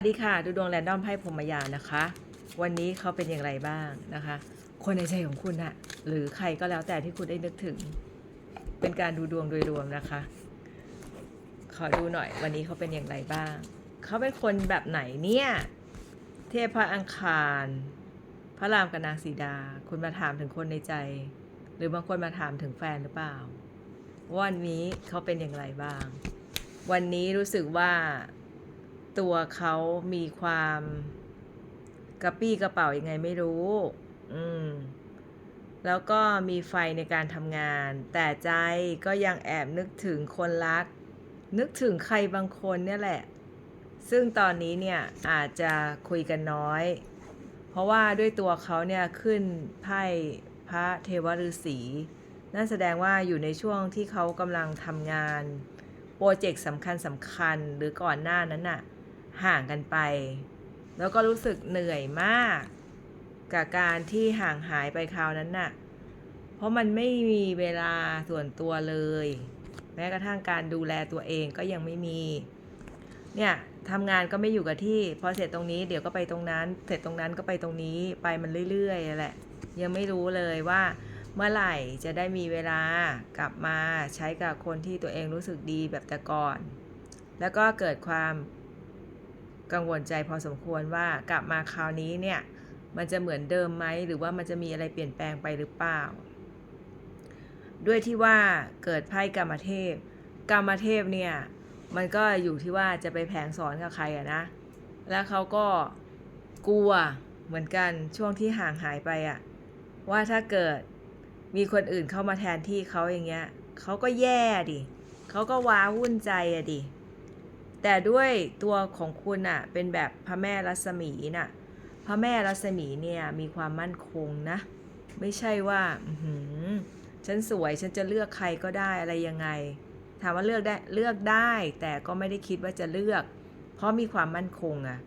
สวัสดีค่ะ ดูดวงแรนดอมไพ่พรหมยานะคะ วันนี้เขาเป็นอย่างไรบ้างนะคะ คนในใจของคุณอะหรือใครก็แล้วแต่ที่คุณได้นึกถึง เป็นการดูดวงโดยรวมนะคะ ขอดูหน่อยวันนี้เขาเป็นอย่างไรบ้าง เขาเป็นคนแบบไหนเนี่ย เทพพระอังคาร พระรามกับนางสีดา คุณมาถามถึงคนในใจ หรือบางคนมาถามถึงแฟนหรือเปล่าว่าวันนี้เขาเป็นอย่างไรบ้าง วันนี้รู้สึกว่า ตัวเขามีความกระปี้กระเป๋ายังไงไม่รู้ อืม แล้วก็มีไฟในการทำงาน แต่ใจก็ยังแอบนึกถึงคนรัก นึกถึงใครบางคนเนี่ยแหละ ซึ่งตอนนี้เนี่ยอาจจะคุยกันน้อย เพราะว่าด้วยตัวเขาเนี่ยขึ้นไพ่พระเทวฤาษีนั่นแสดงว่าอยู่ในช่วงที่เขากำลังทำงาน โปรเจกต์สำคัญสำคัญหรือก่อนหน้านั้นน่ะ ห่างกันไป แล้วก็รู้สึกเหนื่อยมาก กับการที่ห่างหายไปคราวนั้นน่ะ เพราะมันไม่มีเวลาส่วนตัวเลย แม้กระทั่งการดูแลตัวเองก็ยังไม่มี เนี่ยทำงานก็ไม่อยู่กับที่ พอเสร็จตรงนี้เดี๋ยวก็ไปตรงนั้น เสร็จตรงนั้นก็ไปตรงนี้ไปมันเรื่อยๆแหละ ยังไม่รู้เลยว่าเมื่อไหร่จะได้มีเวลากลับมาใช้กับคนที่ตัวเองรู้สึกดีแบบแต่ก่อน แล้วก็เกิดความ กังวลใจพอสมควรว่ากลับมาคราวนี้เนี่ยมันจะเหมือนเดิมไหมหรือว่ามันจะมีอะไรเปลี่ยนแปลงไปหรือเปล่า ด้วยที่ว่าเกิดไพ่กรรมเทพกรรมเทพเนี่ยมันก็อยู่ที่ว่าจะไปแผงสอนกับใครอะนะ แล้วเขาก็กลัวเหมือนกันช่วงที่ห่างหายไปอะว่าถ้าเกิดมีคนอื่นเข้ามาแทนที่เขาอย่างเงี้ยเขาก็แย่ดิเขาก็ว้าวุ่นใจอะดิ แต่ด้วยตัวของคุณอะเป็นแบบพระแม่รัศมีน่ะพระแม่รัศมีเนี่ยมีความมั่นคงนะ ไม่ใช่ว่าหฉันสวยฉันจะเลือกใครก็ได้อะไรยังไง ถามว่าเลือกได้เลือกได้ แต่ก็ไม่ได้คิดว่าจะเลือก เพราะมีความมั่นคงอะ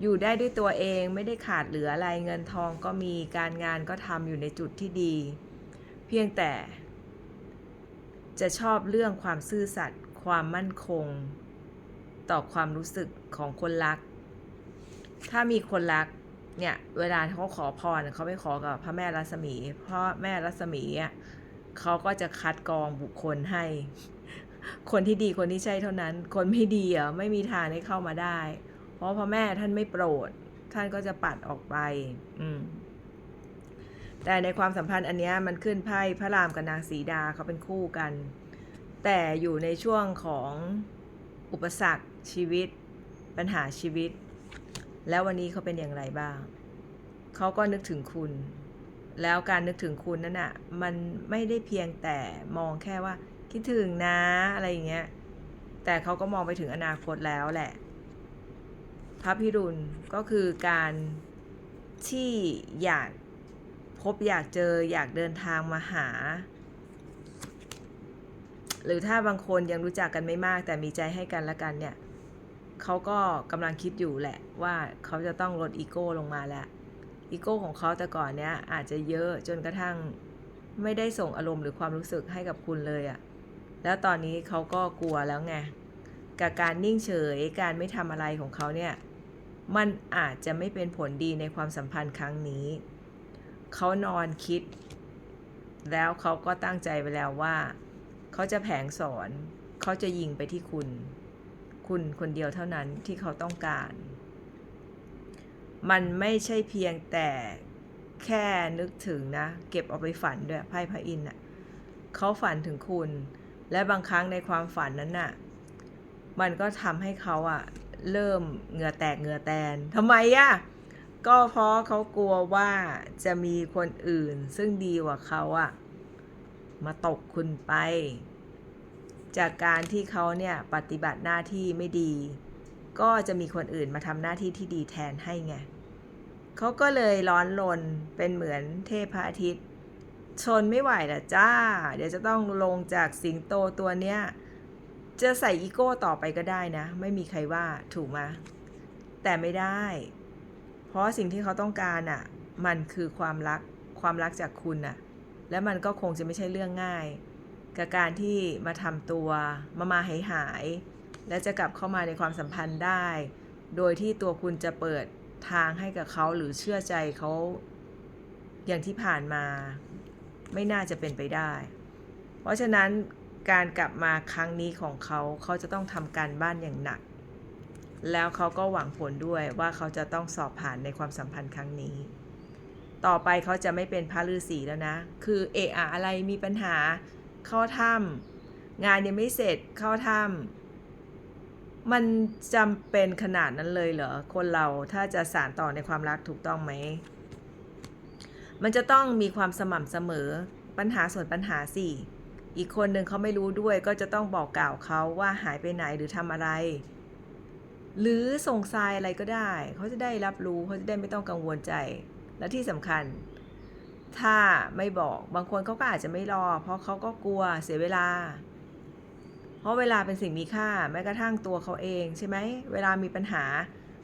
อยู่ได้ด้วยตัวเองไม่ได้ขาดเหลืออะไรเงินทองก็มีการงานก็ทำอยู่ในจุดที่ดี เพียงแต่ จะชอบเรื่องความซื่อสัตย์ความมั่นคง ต่อความรู้สึกของคนรัก ถ้ามีคนรักเนี่ยเวลาเขาขอพรเขาไปขอกับพระแม่รัศมีเพราะแม่รัศมีอะเขาก็จะคัดกรองบุคคลให้ คนที่ดีคนที่ใช่เท่านั้น คนไม่ดีอะไม่มีทางให้เข้ามาได้ เพราะพระแม่ท่านไม่โปรด ท่านก็จะปัดออกไป อืมแต่ในความสัมพันธ์อันเนี้ยมันขึ้นไพ่พระรามกับนางสีดาเขาเป็นคู่กัน แต่อยู่ในช่วงของอุปสรรค ชีวิต ปัญหาชีวิต แล้ววันนี้เขาเป็นอย่างไรบ้าง เขาก็นึกถึงคุณ แล้วการนึกถึงคุณนั่นน่ะมันไม่ได้เพียงแต่มองแค่ว่า คิดถึงนะอะไรอย่างเงี้ย แต่เขาก็มองไปถึงอนาคตแล้วแหละพระพิรุณก็คือการที่อยากพบอยากเจออยากเดินทางมาหา หรือถ้าบางคนยังรู้จักกันไม่มากแต่มีใจให้กันและกันเนี่ย เขาก็กำลังคิดอยู่แหละว่าเขาจะต้องลดอีโก้ลงมาแล้วอีโก้ของเขาแต่ก่อนเนี้ยอาจจะเยอะจนกระทั่งไม่ได้ส่งอารมณ์หรือความรู้สึกให้กับคุณเลยอะ่ะแล้วตอนนี้เขาก็กลัวแล้วไงกับการนิ่งเฉยการไม่ทำอะไรของเขาเนี่ยมันอาจจะไม่เป็นผลดีในความสัมพันธ์ครั้งนี้ เขานอนคิด แล้วเขาก็ตั้งใจไปแล้วว่า เขาจะแผงสอน เขาจะยิงไปที่คุณ คุณคนเดียวเท่านั้นที่เขาต้องการ มันไม่ใช่เพียงแต่แค่นึกถึงนะ เก็บเอาไปฝันด้วยไพ่พระอินทร์น่ะเขาฝันถึงคุณ และบางครั้งในความฝันนั้นน่ะมันก็ทำให้เขาอะเริ่มเหงื่อแตกเหงื่อแตนทำไมอะก็เพราะเขากลัวว่าจะมีคนอื่นซึ่งดีกว่าเขาอะมาตกคุณไป จากการที่เขาเนี่ยปฏิบัติหน้าที่ไม่ดี ก็จะมีคนอื่นมาทำหน้าที่ที่ดีแทนให้ไงเขาก็เลยร้อนรนเป็นเหมือนเทพพระอาทิตย์ ชนไม่ไหวละจ้า เดี๋ยวจะต้องลงจากสิงโตตัวเนี้ยจะใส่อีโก้ต่อไปก็ได้นะ ไม่มีใครว่าถูกไหมแต่ไม่ได้ เพราะสิ่งที่เขาต้องการอะ มันคือความรักความรักจากคุณอะ และมันก็คงจะไม่ใช่เรื่องง่าย กับการที่มาทำตัวมามาหายหาย และจะกลับเข้ามาในความสัมพันธ์ได้ โดยที่ตัวคุณจะเปิดทางให้กับเขาหรือเชื่อใจเขาอย่างที่ผ่านมา ไม่น่าจะเป็นไปได้ เพราะฉะนั้นการกลับมาครั้งนี้ของเขาเขาจะต้องทำการบ้านอย่างหนัก แล้วเขาก็หวังผลด้วยว่าเขาจะต้องสอบผ่านในความสัมพันธ์ครั้งนี้ ต่อไปเขาจะไม่เป็นพระฤาษีแล้วนะ คือเอะอะอะไรมีปัญหา เข้าถ้ำงานยังไม่เสร็จเข้าถ้ำมันจำเป็นขนาดนั้นเลยเหรอ คนเราถ้าจะสานต่อในความรักถูกต้องไหม มันจะต้องมีความสม่ำเสมอปัญหาส่วนปัญหาสิอีกคนหนึ่งเขาไม่รู้ด้วยก็จะต้องบอกกล่าวเขาว่าหายไปไหนหรือทำอะไร หรือส่งทรายอะไรก็ได้ เขาจะได้รับรู้เขาจะได้ไม่ต้องกังวลใจ และที่สำคัญ ถ้าไม่บอกบางคนเขาก็อาจจะไม่รอ เพราะเขาก็กลัวเสียเวลา เพราะเวลาเป็นสิ่งมีค่าแม้กระทั่งตัวเขาเองใช่ไหมเวลามีปัญหา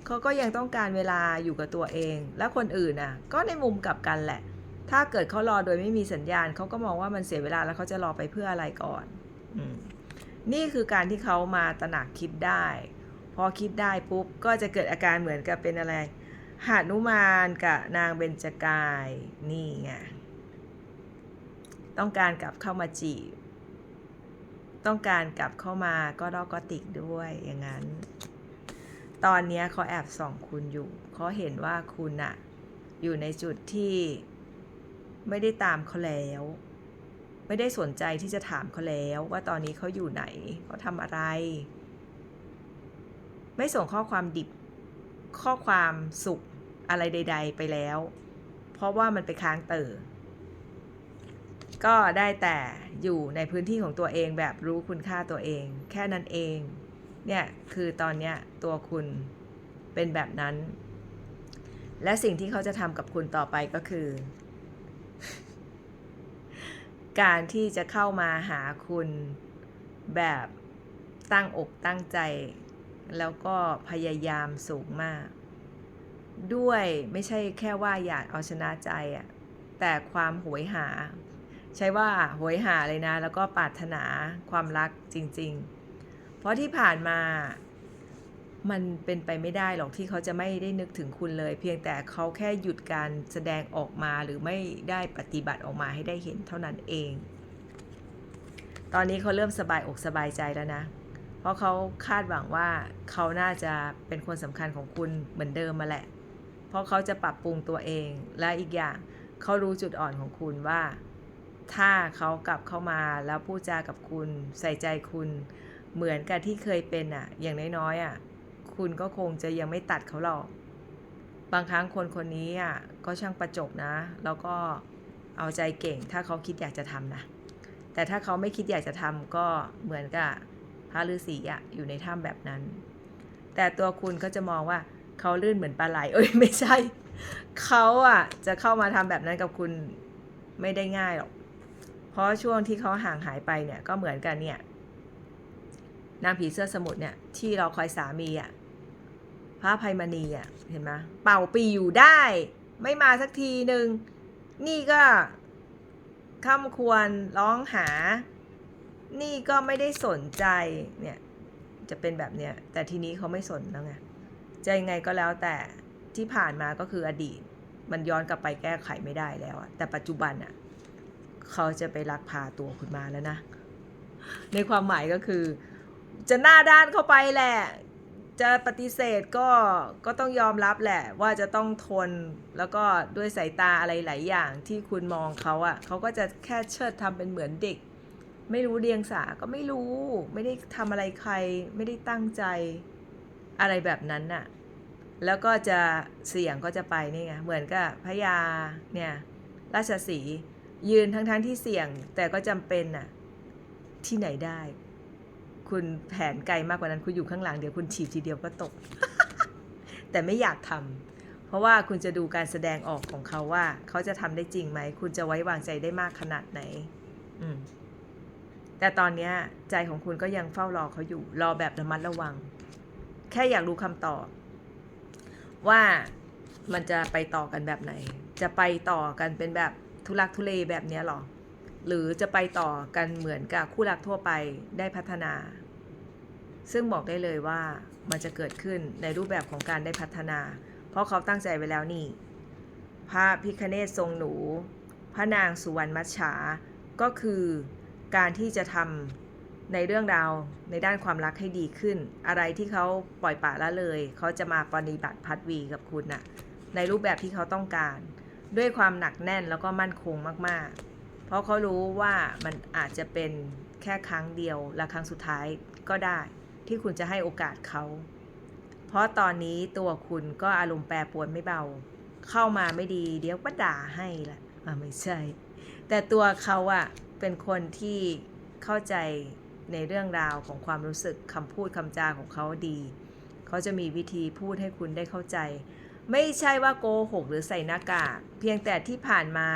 เขาก็ยังต้องการเวลาอยู่กับตัวเอง แล้วคนอื่นน่ะ ก็ในมุมกลับกันแหละ ถ้าเกิดเขารอโดยไม่มีสัญญาณเขาก็มองว่ามันเสียเวลาแล้วเขาจะรอไปเพื่ออะไรก่อนอนี่คือการที่เขามาตระหนักคิดได้ พอคิดได้ปุ๊บก็จะเกิดอาการเหมือนกับเป็นอะไร หานุมานกับนางเบญจกาย นี่ไง ต้องการกลับเข้ามาจีบ ต้องการกลับเข้ามาก็รอกก็ติกด้วยอย่างนั้น ตอนนี้เขาแอบส่องคุณอยู่ เขาเห็นว่าคุณอะอยู่ในจุดที่ไม่ได้ตามเขาแล้ว ไม่ได้สนใจที่จะถามเขาแล้ว ว่าตอนนี้เขาอยู่ไหนเขาทำอะไร ไม่ส่งข้อความดิบข้อความสุข อะไรใด ๆ ไปแล้ว เพราะว่ามันไปค้างเตอก็ได้แต่อยู่ในพื้นที่ของตัวเองแบบรู้คุณค่าตัวเอง แค่นั้นเอง เนี่ยคือตอนเนี้ยตัวคุณเป็นแบบนั้น และสิ่งที่เขาจะทำกับคุณต่อไปก็คือ การที่จะเข้ามาหาคุณแบบตั้งอกตั้งใจ แล้วก็พยายามสูงมาก ด้วยไม่ใช่แค่ว่าอยากเอาชนะใจอะแต่ความโหยหา ใช่ว่าโหยหาเลยนะ แล้วก็ปรารถนาความรักจริง ๆ เพราะที่ผ่านมามันเป็นไปไม่ได้หรอกที่เขาจะไม่ได้นึกถึงคุณเลย เพียงแต่เขาแค่หยุดการแสดงออกมาหรือไม่ได้ปฏิบัติออกมาให้ได้เห็นเท่านั้นเอง ตอนนี้เขาเริ่มสบายอกสบายใจแล้วนะ เพราะเขาคาดหวังว่าเขาน่าจะเป็นคนสำคัญของคุณเหมือนเดิมมาแหละ เพราะเขาจะปรับปรุงตัวเอง และอีกอย่างเขารู้จุดอ่อนของคุณว่า ถ้าเขากลับเข้ามาแล้วพูดจากับคุณใส่ใจคุณ เหมือนกับที่เคยเป็นอะอย่างน้อยๆอะคุณก็คงจะยังไม่ตัดเขาหรอก บางครั้งคนคนนี้อะก็ช่างประจบนะ แล้วก็เอาใจเก่ง ถ้าเขาคิดอยากจะทำนะ แต่ถ้าเขาไม่คิดอยากจะทำก็เหมือนกับพระฤาษีอะอยู่ในถ้ำแบบนั้น แต่ตัวคุณก็จะมองว่า เขาลื่นเหมือนปลาไหลเอ้ยไม่ใช่ เขาอะจะเข้ามาทำแบบนั้นกับคุณไม่ได้ง่ายหรอก เพราะช่วงที่เขาห่างหายไปเนี่ยก็เหมือนกันเนี่ยนางผีเสื้อสมุทรเนี่ยที่เราคอยสามีอะพระภัยมณีอะเห็นไหมเป่าปีอยู่ได้ ไม่มาสักทีหนึ่งนี่ก็ข้ามควรร้องหา นี่ก็ไม่ได้สนใจเนี่ยจะเป็นแบบเนี้ยแต่ทีนี้เขาไม่สนแล้วไง จะยังไงก็แล้วแต่ที่ผ่านมาก็คืออดีต มันย้อนกลับไปแก้ไขไม่ได้แล้ว แต่ปัจจุบันอะเขาจะไปลักพาตัวคุณมาแล้วนะ ในความหมายก็คือ จะหน้าด้านเข้าไปแหละ จะปฏิเสธก็ก็ต้องยอมรับแหละ ว่าจะต้องทนแล้วก็ด้วยสายตาอะไรหลายอย่างที่คุณมองเขาอะ่ะเขาก็จะแค่เชิดทำเป็นเหมือนเด็ก ไม่รู้เรียงสาก็ไม่รู้ ไม่ได้ทำอะไรใคร ไม่ได้ตั้งใจ อะไรแบบนั้นน่ะ แล้วก็จะเสี่ยงก็จะไปนี่ไง เหมือนกับพญาเนี่ยราชสียืนทั้งๆทที่เสี่ยงแต่ก็จำเป็นน่ะ ที่ไหนได้ คุณแผนไกลมากกว่านั้น คุณอยู่ข้างหลังเดี๋ยวคุณฉีบทีเดียวก็ตก แต่ไม่อยากทำเพราะว่าคุณจะดูการแสดงออกของเขาว่า เขาจะทำได้จริงไหม คุณจะไว้วางใจได้มากขนาดไหน อืมแต่ตอนเนี้ใจของคุณก็ยังเฝ้ารอเขาอยู่ รอแบบระมัดระวัง แค่อยากรู้คำตอบ ว่ามันจะไปต่อกันแบบไหน จะไปต่อกันเป็นแบบทุลักทุเลแบบนี้หรอ หรือจะไปต่อกันเหมือนกับคู่รักทั่วไปได้พัฒนา ซึ่งบอกได้เลยว่ามันจะเกิดขึ้นในรูปแบบของการได้พัฒนา เพราะเขาตั้งใจไว้แล้วนี่ พระพิคเนศทรงหนู พระนางสุวรรณมัชฉาก็คือการที่จะทำ ในเรื่องราวในด้านความรักให้ดีขึ้น อะไรที่เขาปล่อยปละละเลย เขาจะมาปฏิบัติพัดวีกับคุณน่ะในรูปแบบที่เขาต้องการ ด้วยความหนักแน่นแล้วก็มั่นคงมากๆ เพราะเขารู้ว่ามันอาจจะเป็นแค่ครั้งเดียวและครั้งสุดท้ายก็ได้ ที่คุณจะให้โอกาสเขา เพราะตอนนี้ตัวคุณก็อารมณ์แปรปรวนไม่เบา เข้ามาไม่ดีเดี๋ยวก็ด่าให้ละะไม่ใช่ แต่ตัวเขาอะเป็นคนที่เข้าใจ ในเรื่องราวของความรู้สึกคำพูดคำจาของเขาดี เขาจะมีวิธีพูดให้คุณได้เข้าใจ ไม่ใช่ว่าโกหกหรือใส่หน้ากากเพียงแต่ที่ผ่านมา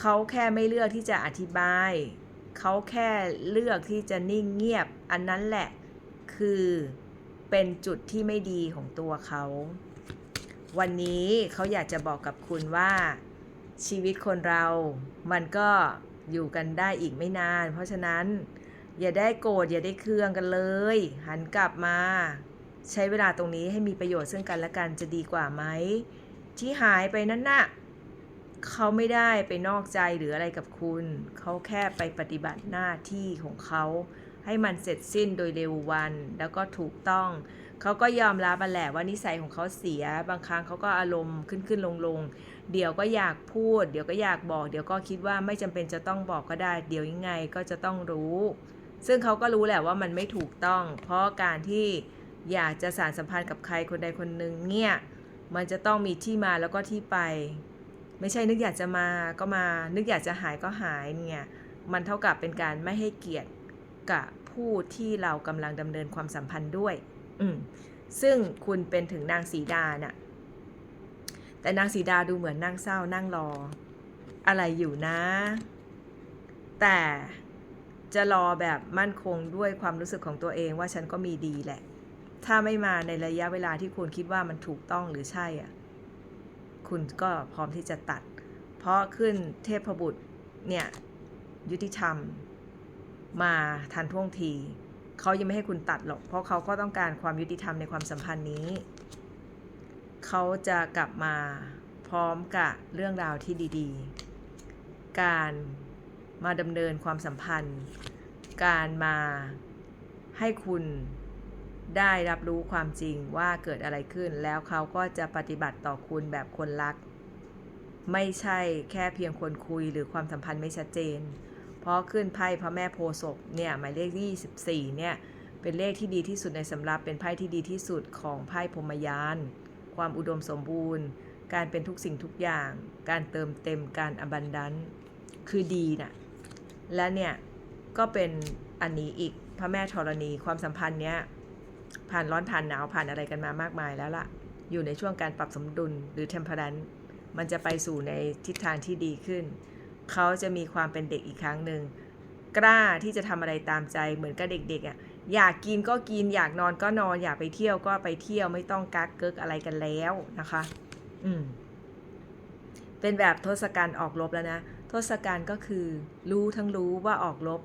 เขาแค่ไม่เลือกที่จะอธิบาย เขาแค่เลือกที่จะนิ่งเงียบ อันนั้นแหละคือเป็นจุดที่ไม่ดีของตัวเขา วันนี้เขาอยากจะบอกกับคุณว่าชีวิตคนเรา มันก็อยู่กันได้อีกไม่นาน เพราะฉะนั้น อย่าได้โกรธอย่าได้เคืองกันเลย หันกลับมา ใช้เวลาตรงนี้ให้มีประโยชน์ซึ่งกันและกันจะดีกว่าไหมที่หายไปนั้นน่ะเขาไม่ได้ไปนอกใจหรืออะไรกับคุณ เขาแค่ไปปฏิบัติหน้าที่ของเขา ให้มันเสร็จสิ้นโดยเร็ววัน แล้วก็ถูกต้อง เขาก็ยอมรับมาแหละว่านิสัยของเขาเสีย บางครั้งเขาก็อารมณ์ขึ้นขึ้นลงลงเดี๋ยวก็อยากพูด เดี๋ยวก็อยากบอก เดี๋ยวก็คิดว่าไม่จำเป็นจะต้องบอกก็ได้ เดี๋ยวยังไงก็จะต้องรู้ ซึ่งเขาก็รู้แหละว่ามันไม่ถูกต้อง เพราะการที่อยากจะสารสัมพันธ์กับใครคนใดคนหนึ่งเนี่ยมันจะต้องมีที่มาแล้วก็ที่ไป ไม่ใช่นึกอยากจะมาก็มา นึกอยากจะหายก็หายเนี่ยมันเท่ากับเป็นการไม่ให้เกียรติกับผู้ที่เรากำลังดำเนินความสัมพันธ์ด้วย อืมซึ่งคุณเป็นถึงนางสีดาน่ะแต่นางสีดาดูเหมือนนั่งเศร้านั่งรอ อะไรอยู่นะ แต่ จะรอแบบมั่นคงด้วยความรู้สึกของตัวเองว่าฉันก็มีดีแหละ ถ้าไม่มาในระยะเวลาที่คุณคิดว่ามันถูกต้องหรือใช่อะ คุณก็พร้อมที่จะตัด เพราะขึ้นเทพบุตรเนี่ยยุติธรรม มาทันท่วงทีเขายังไม่ให้คุณตัดหรอก เพราะเขาก็ต้องการความยุติธรรมในความสัมพันธ์นี้ เขาจะกลับมาพร้อมกับเรื่องราวที่ดี ๆ การ มาดำเนินความสัมพันธ์ การมาให้คุณได้รับรู้ความจริงว่าเกิดอะไรขึ้น แล้วเขาก็จะปฏิบัติต่อคุณแบบคนรัก ไม่ใช่แค่เพียงคนคุยหรือความสัมพันธ์ไม่ชัดเจน เพราะขึ้นไพ่พระแม่โพศพเนี่ยหมายเลข 24 เนี่ยเป็นเลขที่ดีที่สุดในสำรับเป็นไพ่ที่ดีที่สุดของไพ่พรมยาน ความอุดมสมบูรณ์ การเป็นทุกสิ่งทุกอย่าง การเติมเต็มการอบันดันคือดีน่ะ และเนี่ยก็เป็นอันนี้อีกพระแม่ธรณีความสัมพันธ์เนี้ยผ่านร้อนผ่านหนาวผ่านอะไรกันมามากมายแล้วล่ะ อยู่ในช่วงการปรับสมดุลหรือ temperance มันจะไปสู่ในทิศทางที่ดีขึ้น เขาจะมีความเป็นเด็กอีกครั้งหนึ่งกล้าที่จะทำอะไรตามใจเหมือนกับเด็กๆอะอยากกินก็กินอยากนอนก็นอน อยากไปเที่ยวก็ไปเที่ยวไม่ต้องกักเกิกอะไรกันแล้วนะคะ อืมเป็นแบบทศกัณฐ์ออกรบแล้วนะ ทศกัณฐ์ก็คือ รู้ทั้งรู้ว่าออกรบ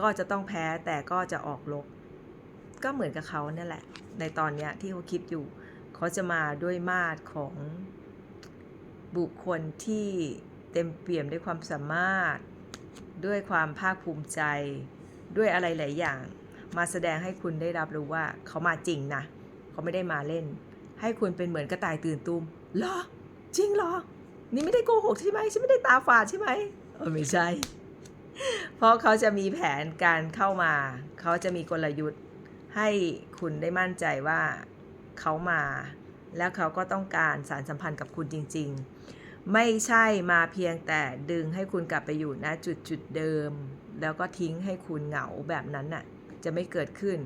ก็จะต้องแพ้แต่ก็จะออกรบก็เหมือนกับเขาเนี่ยแหละ ในตอนเนี้ยที่เขาคิดอยู่ เขาจะมาด้วยมาตรของบุคคลที่เต็มเปี่ยมด้วยความสามารถ ด้วยความภาคภูมิใจ ด้วยอะไรหลายอย่าง มาแสดงให้คุณได้รับรู้ว่าเขามาจริงนะ เขาไม่ได้มาเล่น ให้คุณเป็นเหมือนกระต่ายตื่นตูมเหรอ จริงเหรอ นี่ไม่ได้โกหกใช่ไหมฉันไม่ได้ตาฝาดใช่ไหมเออไม่ใช่ เพราะเขาจะมีแผนการเข้ามา เขาจะมีกลยุทธ์ให้คุณได้มั่นใจว่าเขามา แล้วเขาก็ต้องการสารสัมพันธ์กับคุณจริง ๆ ไม่ใช่มาเพียงแต่ดึงให้คุณกลับไปอยู่ณจุดจุดเดิม แล้วก็ทิ้งให้คุณเหงาแบบนั้นน่ะจะไม่เกิดขึ้น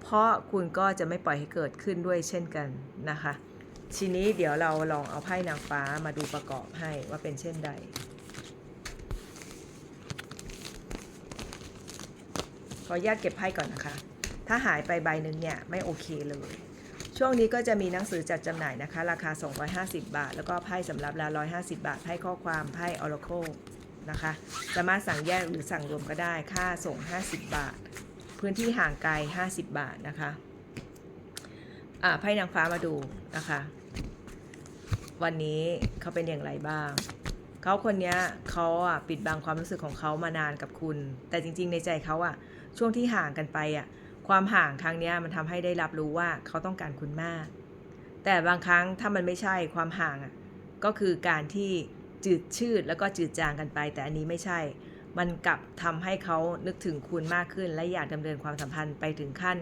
เพราะคุณก็จะไม่ปล่อยให้เกิดขึ้นด้วยเช่นกันนะคะ ทีนี้เดี๋ยวเราลองเอาไพ่นางฟ้ามาดูประกอบให้ว่าเป็นเช่นใด ขออนุญาตเก็บไพ่ก่อนนะคะ ถ้าหายไปใบหนึ่งเนี่ยไม่โอเคเลย ช่วงนี้ก็จะมีหนังสือจัดจำหน่ายนะคะ ราคา 250 บาท แล้วก็ไพ่สำหรับละ150 บาท ไพ่ข้อความไพ่ Oracle นะคะ สามารถสั่งแยกหรือสั่งรวมก็ได้ ค่าส่ง 50 บาท พื้นที่ห่างไกล 50 บาทนะคะอ่าไพ่นางฟ้ามาดูนะคะ วันนี้เขาเป็นอย่างไรบ้าง เขาคนนี้เขาอะปิดบังความรู้สึกของเขามานานกับคุณ แต่จริง ๆ ในใจเขาอะ ช่วงที่ห่างกันไปอะ ความห่างครั้งนี้มันทำให้ได้รับรู้ว่าเขาต้องการคุณมาก แต่บางครั้งถ้ามันไม่ใช่ความห่างอะ ก็คือการที่จืดชืดแล้วก็จืดจางกันไป แต่อันนี้ไม่ใช่ มันกลับทำให้เขานึกถึงคุณมากขึ้น และอยากดำเนินความสัมพันธ์ไปถึงขั้น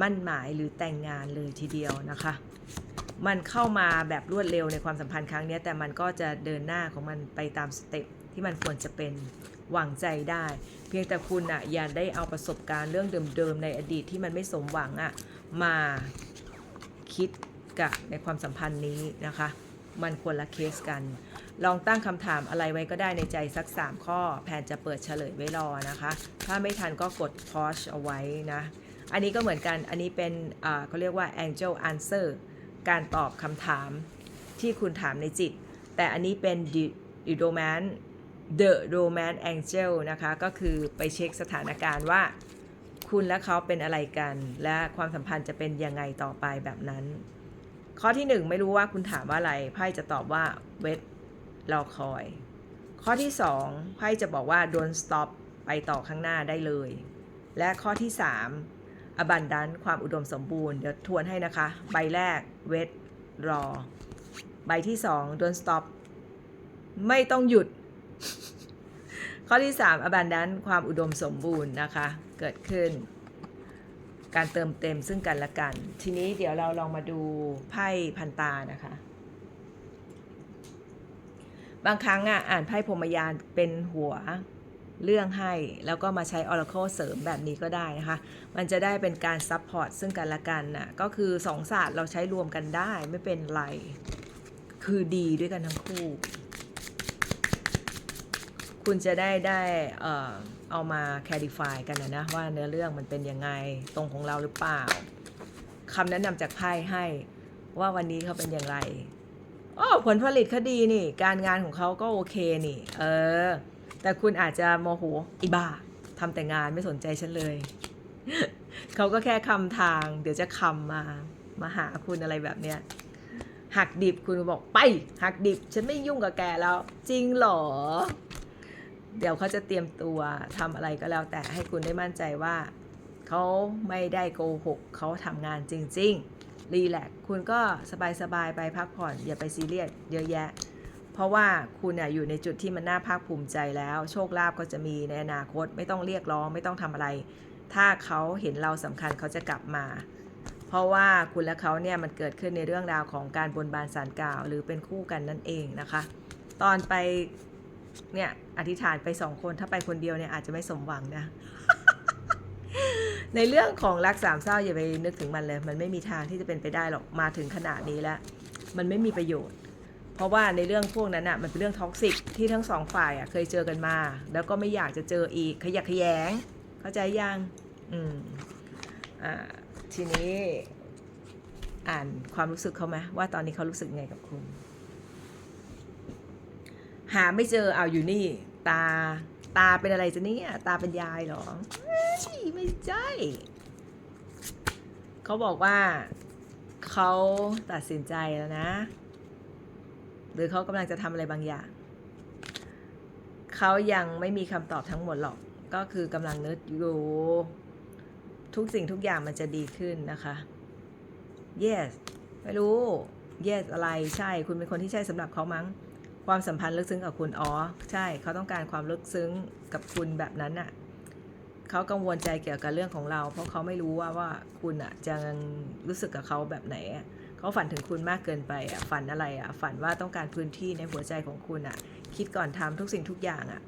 มั่นหมายหรือแต่งงานเลยทีเดียวนะคะ มันเข้ามาแบบรวดเร็วในความสัมพันธ์ครั้งนี้ แต่มันก็จะเดินหน้าของมันไปตามสเต็ปที่มันควรจะเป็นหวังใจได้ เพียงแต่คุณอะอย่าได้เอาประสบการณ์เรื่องเดิมๆในอดีตที่มันไม่สมหวังอะมาคิดกับในความสัมพันธ์นี้นะคะ มันควรละเคสกัน ลองตั้งคำถามอะไรไว้ก็ได้ในใจสัก 3 ข้อแผนจะเปิดเฉลยไว้รอนะคะ ถ้าไม่ทันก็กด pause เอาไว้นะ อันนี้ก็เหมือนกัน อันนี้เป็นเขาเรียกว่า angel answer การตอบคำถามที่คุณถามในจิต แต่อันนี้เป็น the romance the romance angel นะคะ ก็คือไปเช็คสถานการณ์ว่า คุณและเขาเป็นอะไรกัน และความสัมพันธ์จะเป็นยังไงต่อไปแบบนั้น ข้อที่หนึ่งไม่รู้ว่าคุณถามว่าอะไรไพ่จะตอบว่า wait รอคอย ข้อที่สองไพ่จะบอกว่า don't stop ไปต่อข้างหน้าได้เลย และข้อที่สาม abundance ความอุดมสมบูรณ์ เดี๋ยวทวนให้นะคะ ใบแรก wait รอ ใบที่สอง don't stop ไม่ต้องหยุด ข้อที่สาม abundance ความอุดมสมบูรณ์นะคะ เกิดขึ้น การเติมเต็มซึ่งกันและกัน ทีนี้เดี๋ยวเราลองมาดูไพ่พันตานะคะบางครั้งอะอ่านไพ่พรมยานเป็นหัว เรื่องให้ แล้วก็มาใช้ Oracle เสริมแบบนี้ก็ได้นะคะ มันจะได้เป็นการซับพอร์ตซึ่งกันและกันน่ะก็คือสองศาสตร์เราใช้รวมกันได้ไม่เป็นไร คือดีด้วยกันทั้งคู่ คุณจะได้ได้เอ่อเอามา clarify กันนะนะว่าเนื้อเรื่องมันเป็นยังไงตรงของเราหรือเปล่าคำแนะนำจากไพ่ให้ว่าวันนี้เขาเป็นอย่างไรโอ้ผลผลิตเขาดีนี่ การงานของเขาก็โอเคนี่ เออ แต่คุณอาจจะโมโหอีบ้าทำแต่งานไม่สนใจฉันเลย เขาก็แค่คำทาง เดี๋ยวจะคำมามาหาคุณอะไรแบบเนี้ยหักดิบคุณบอกไป หักดิบ ฉันไม่ยุ่งกับแกแล้ว จริงหรอ เดี๋ยวเขาจะเตรียมตัวทำอะไรก็แล้วแต่ให้คุณได้มั่นใจว่า เขาไม่ได้โกหกเขาทำงานจริง ๆ รีแลกคุณก็สบายๆไปพักผ่อน อย่าไปซีเรียสเยอะแยะ เพราะว่าคุณอยู่ในจุดที่มันน่าภาคภูมิใจแล้ว โชคลาภก็จะมีในอนาคตไม่ต้องเรียกร้องไม่ต้องทำอะไร ถ้าเขาเห็นเราสำคัญเขาจะกลับมา เพราะว่าคุณและเขาเนี่ยมันเกิดขึ้นในเรื่องราวของการบนบานสารกล่าว หรือเป็นคู่กันนั่นเองนะคะ ตอนไปเนี่ยอธิษฐานไปสองคนถ้าไปคนเดียวเนี่ยอาจจะไม่สมหวังนะในเรื่องของรักสามเศร้าอย่าไปนึกถึงมันเลย มันไม่มีทางที่จะเป็นไปได้หรอกมาถึงขนาดนี้แล้ว มันไม่มีประโยชน์ ราะว่าในเรื่องพวกนั้นอะมันเป็นเรื่องท็อกซิกที่ทั้งสองฝ่ายอะเคยเจอกันมา แล้วก็ไม่อยากจะเจออีกขยักขยง เข้าใจยังอืมอ่าทีนี้อ่านความรู้สึกเขาไหมว่าตอนนี้เขารู้สึกไงกับคุณ หาไม่เจอเอาอยู่นี่ตาตาเป็นอะไรจะเนี่ยตาเป็นยายเหรอไม่ใช่เขาบอกว่าเขาตัดสินใจแล้วนะ หรือเขากำลังจะทำอะไรบางอย่าง เขายังไม่มีคำตอบทั้งหมดหรอก ก็คือกำลังนึกอยู่ ทุกสิ่งทุกอย่างมันจะดีขึ้นนะคะ yes ไม่รู้ yes อะไรใช่ คุณเป็นคนที่ใช่สำหรับเขามั้ง ความสัมพันธ์ลึกซึ้งกับคุณ อ๋อ ใช่ เขาต้องการความลึกซึ้งกับคุณแบบนั้นน่ะเขากังวลใจเกี่ยวกับเรื่องของเรา เพราะเขาไม่รู้ว่าว่าคุณอะจะรู้สึกกับเขาแบบไหนอะ เขาฝันถึงคุณมากเกินไปอะฝันอะไรอะฝันว่าต้องการพื้นที่ในหัวใจของคุณอะ คิดก่อนทำทุกสิ่งทุกอย่างอะ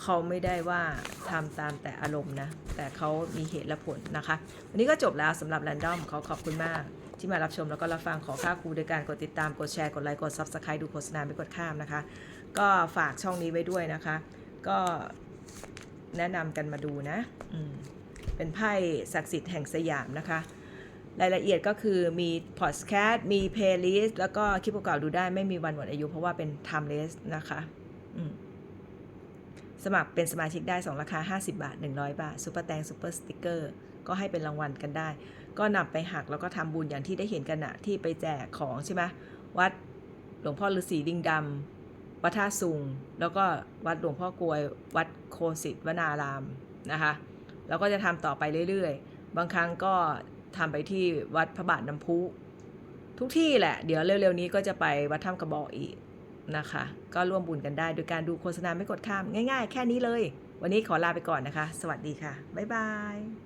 เขาไม่ได้ว่าทำตามแต่อารมณ์นะ แต่เขามีเหตุและผลนะคะ วันนี้ก็จบแล้วสำหรับ r รนดอมเขาขอบคุณมาก ที่มารับชมแล้วก็รับฟังขอค่าครูโดยการกดติดตามกดแชร์กดไลค์กด Subscribe ดูโฆษณาไม่กดข้ามนะคะ ก็ฝากช่องนี้ไว้ด้วยนะคะ ก็แนะนำกันมาดูนะเป็นไพ่ศักดิ์สิทธิ์แห่งสยามนะคะ รายละเอียดก็คือมีพอดแคสต์มีเพลย์ลิสต์แล้วก็คลิปเก่าๆดูได้ไม่มีวันหมดอายุ เพราะว่าเป็น timeless นะคะสมัครเป็นสมาชิกได้ 2 ราคา 50 บาท 100 บาทซุปเปอร์แตงซุปเปอร์สติกเกอร์ก็ให้เป็นรางวัลกันได้ ก็นำไปหักแล้วก็ทำบุญอย่างที่ได้เห็นกันอะที่ไปแจกของใช่ไหมวัดหลวงพ่อฤาษีลิงดำวัดท่าสุง แล้วก็วัดหลวงพ่อกวย วัดโคสิตวนารามนะคะ แล้วก็จะทำต่อไปเรื่อยๆ บางครั้งก็ ทำไปที่วัดพระบาทน้ำพุ ทุกที่แหละ เดี๋ยวเร็วๆนี้ก็จะไปวัดถ้ำกระบอกอีกนะคะ ก็ร่วมบุญกันได้โดยการดูโฆษณาไม่กดข้าม ง่ายๆ แค่นี้เลย วันนี้ขอลาไปก่อนนะคะ สวัสดีค่ะ บ๊ายบาย